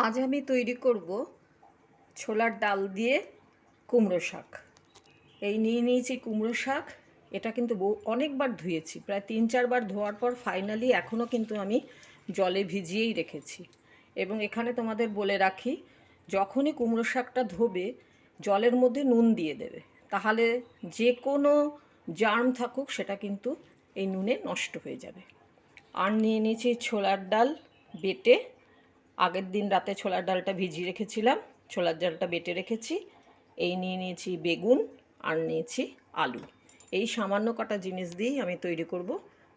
আজ আমি তৈরি করব ছোলার ডাল দিয়ে কুমড়ো শাক। এই নিয়ে নিয়েছি কুমড়ো শাক। এটা কিন্তু অনেকবার ধুয়েছি। প্রায় তিন চারবার ধোয়ার পর ফাইনালি এখনও কিন্তু আমি জলে ভিজিয়েই রেখেছি। এবং এখানে তোমাদের বলে রাখি, যখনই কুমড়ো শাকটা ধোবে, জলের মধ্যে নুন দিয়ে দেবে। তাহলে যে কোনো জার্ম থাকুক, সেটা কিন্তু এই নুনে নষ্ট হয়ে যাবে। আর নিয়ে নিয়েছি ছোলার ডাল বেটে আগের দিন রাতে ছোলার ডালটা ভিজিয়ে রেখেছিলাম, ছোলার ডালটা বেটে রেখেছি। এই নিয়ে নিয়েছি বেগুন আর নিয়েছি আলু। এই সামান্য কটা জিনিস দিয়েই আমি তৈরি করব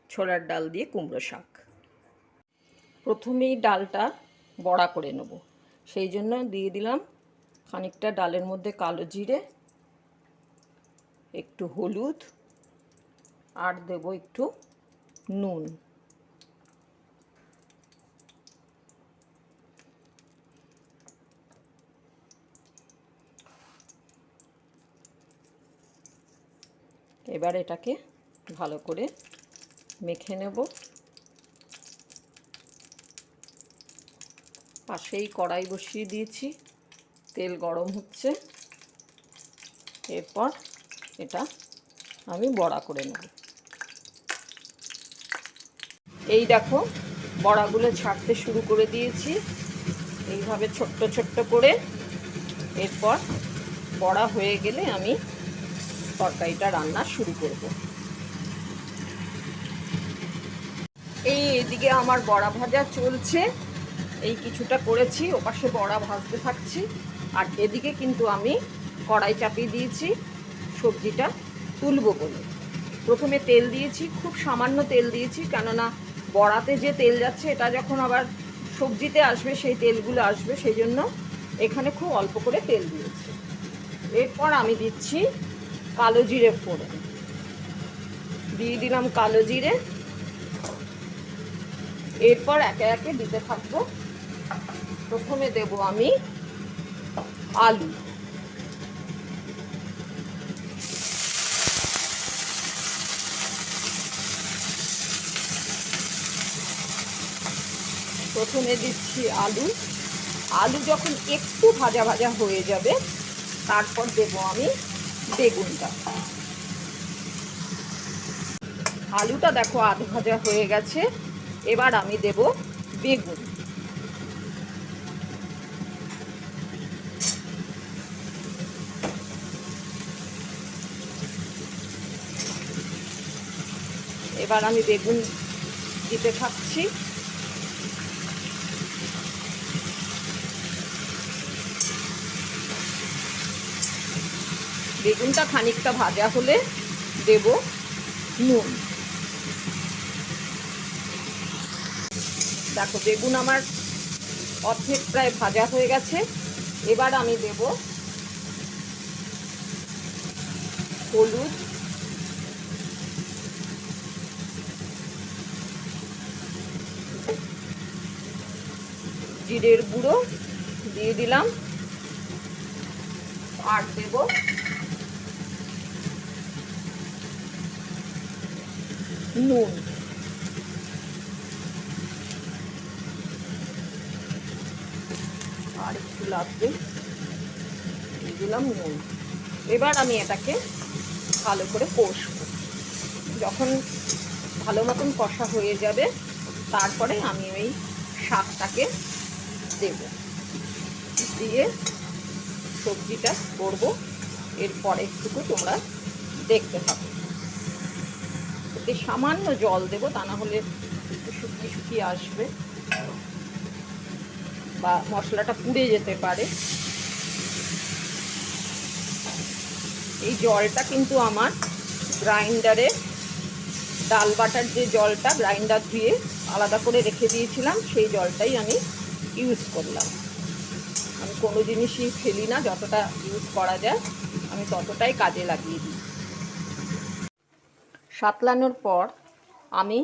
ছোলার ডাল দিয়ে কুমড়ো শাক। প্রথমেই ডালটা বড়া করে নেব। সেই জন্য দিয়ে দিলাম খানিকটা ডালের মধ্যে কালো জিরে, একটু হলুদ, আর দেব একটু নুন। এবার এটাকে ভালো করে মেখে নেব। পাশেই কড়াই বসিয়ে দিয়েছি, তেল গরম হচ্ছে। এরপর এটা আমি বড়া করে নেব। এই দেখো, বড়াগুলো ছাড়তে শুরু করে দিয়েছি। এইভাবে ছোট্ট ছোট্ট করে এরপর বড়া হয়ে গেলে আমি তরকারিটা রান্না শুরু করব। এই এদিকে আমার বড়া ভাজা চলছে। এই কিছুটা করেছি, ওপাশে বড়া ভাজতে থাকছি। আর এদিকে কিন্তু আমি কড়াই চাপিয়ে দিয়েছি, সবজিটা তুলবো বলে। প্রথমে তেল দিয়েছি, খুব সামান্য তেল দিয়েছি, কেননা বড়াতে যে তেল যাচ্ছে, এটা যখন আবার সবজিতে আসবে, সেই তেলগুলো আসবে, সেই জন্য এখানে খুব অল্প করে তেল দিয়েছি। এরপর আমি দিচ্ছি কালো জিরে ফোড়ন। দিয়ে দিলাম কালো জিরে। এরপর একে একে দিতে থাকব। প্রথমে দেব আমি আলু। প্রথমে দিচ্ছি আলু। আলু যখন একটু ভাজা ভাজা হয়ে যাবে, তারপর দেব আমি বেগুনটা। আলুটা দেখো আধ ভাজা হয়ে গেছে, এবার আমি দেব বেগুন। এবার আমি বেগুন দিতে থাকছি। বেগুনটা খানিকটা ভাজা হলে দেব নুন। দেখো, বেগুন আমার অর্ধেক প্রায় ভাজা হয়ে গেছে। এবার আমি দেব হলুদ। জিরের গুঁড়ো দিয়ে দিলাম। আর দেব নুন আর একটু লাগবে দিলাম নুন এবার আমি এটাকে ভালো করে কষবো। যখন ভালো মতন কষা হয়ে যাবে, তারপরে আমি ওই শাকটাকে দেব। দিয়ে সবজিটা করব। এরপরে একটুকু তোমরা দেখতে পাবে। এতে সামান্য জল দেব, তা না হলে একটু শুকিয়ে শুকিয়ে আসবে। বা মশলাটা পুড়ে যেতে পারে। এই জলটা কিন্তু আমার গ্রাইন্ডারে, ডাল বাটার যে জলটা গ্রাইন্ডার ধুয়ে আলাদা করে রেখে দিয়েছিলাম, সেই জলটাই আমি ইউজ করলাম। আমি কোনো জিনিসই ফেলি না, যতটা ইউজ করা যায়, আমি ততটাই কাজে লাগিয়ে দিই। সাতলানোর পর আমি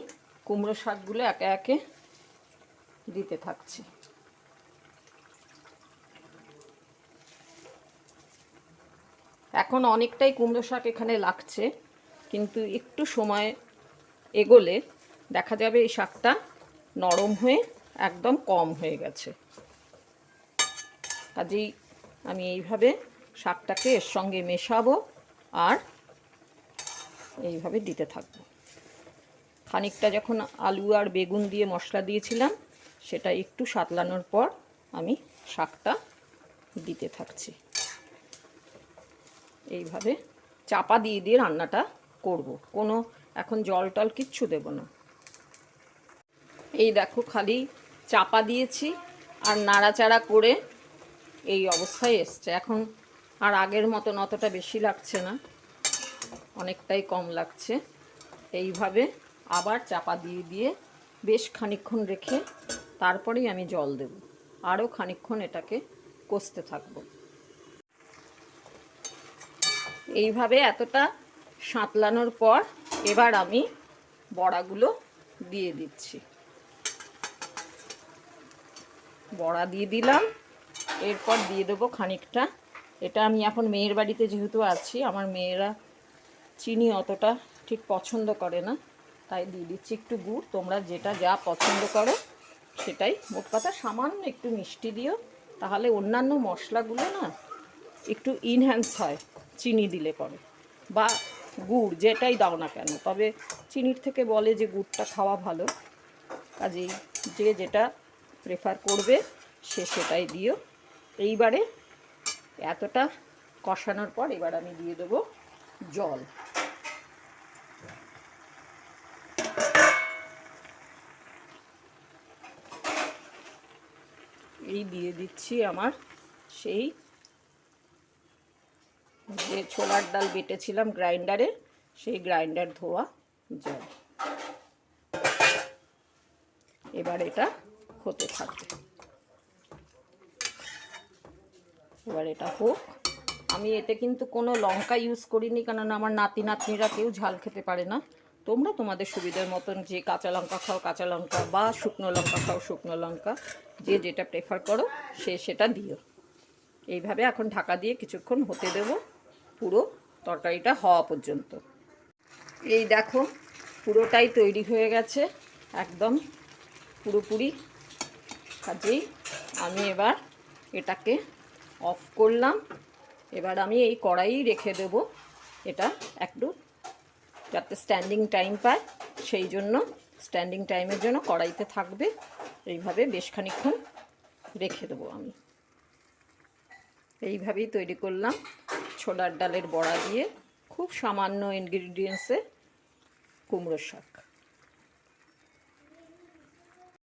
কুমড়ো শাকগুলো একে একে দিতে থাকছি। এখন অনেকটাই কুমড়ো শাক এখানে লাগছে, কিন্তু একটু সময় এগোলে দেখা যাবে এই শাকটা নরম হয়ে একদম কম হয়ে গেছে। কাজেই আমি এইভাবে শাকটাকে এর সঙ্গে মেশাবো আর এইভাবে দিতে থাকব। খানিকটা যখন আলু আর বেগুন দিয়ে মশলা দিয়েছিলাম, সেটা একটু সাতলানোর পর আমি শাকটা দিতে থাকছি। এইভাবে চাপা দিয়ে দিয়ে রান্নাটা করব। কোনো এখন জল টল কিচ্ছু দেব না। এই দেখো খালি চাপা দিয়েছি আর নাড়াচাড়া করে এই অবস্থায় এসছে। এখন আর আগের মতন অতটা বেশি লাগছে না। অনেকটাই কম লাগছে। এইভাবে আবার চাপা দিয়ে দিয়ে বেশ খানিকক্ষণ রেখে তারপরেই আমি জল দেব। আরও খানিকক্ষণ এটাকে কষতে থাকব। এইভাবে এতটা সাঁতলানোর পর এবার আমি বড়াগুলো দিয়ে দিচ্ছি। বড়া দিয়ে দিলাম। এরপর দিয়ে দেবো খানিকটা। এটা আমি এখন মেয়ের বাড়িতে যেহেতু আছি, আমার মেয়েরা চিনি অতটা ঠিক পছন্দ করে না, তাই দিয়ে দিচ্ছি একটু গুড়। তোমরা যেটা যা পছন্দ করো, সেটাই মোট কথা। সামান্য একটু মিষ্টি দিও, তাহলে অন্যান্য মশলাগুলো না একটু ইনহ্যান্স হয়, চিনি দিলে পরে। বা গুড় যেটাই দাও না কেন, তবে চিনির থেকে বলে যে গুড়টা খাওয়া ভালো, কাজেই যে যেটা প্রেফার করবে, সে সেটাই দিও। এইবারে এতটা কষানোর পর এবার আমি দিয়ে দেবো জল। এই দিয়ে দিচ্ছি আমার সেই যে ছোলার ডাল বেটেছিলাম গ্রাইন্ডারে, সেই গ্রাইন্ডার ধোয়া জল। এবার এটা হতে থাকবে। এবার এটা হোক। আমি এতে কিন্তু কোনো লঙ্কা ইউজ করিনি, কেননা আমার নাতি নাতনিরা কেউ ঝাল খেতে পারে না। তোমরা তোমাদের সুবিধার মতন যে কাঁচা লঙ্কা খাও, কাঁচা লঙ্কা বা শুকনো লঙ্কা খাও, শুকনো লঙ্কা, যে যেটা প্রেফার করো, সে সেটা দিও। এইভাবে এখন ঢাকা দিয়ে কিছুক্ষণ হতে দেব পুরো তরকারিটা হওয়া পর্যন্ত। এই দেখো, পুরোটাই তৈরি হয়ে গেছে, একদম পুরোপুরি। কাজেই আমি এবার এটাকে অফ করলাম। এবার আমি এই কড়াই রেখে দেব। এটা একটু যাতে স্ট্যান্ডিং টাইম পায়, সেই জন্য স্ট্যান্ডিং টাইমের জন্য কড়াইতে থাকবে, এইভাবে বেশ খানিক্ষণ রেখে দেবো আমি। এইভাবেই তৈরি করলাম ছোলার ডালের বড়া দিয়ে খুব সামান্য ইনগ্রিডিয়েন্টসে কুমড়ো শাক।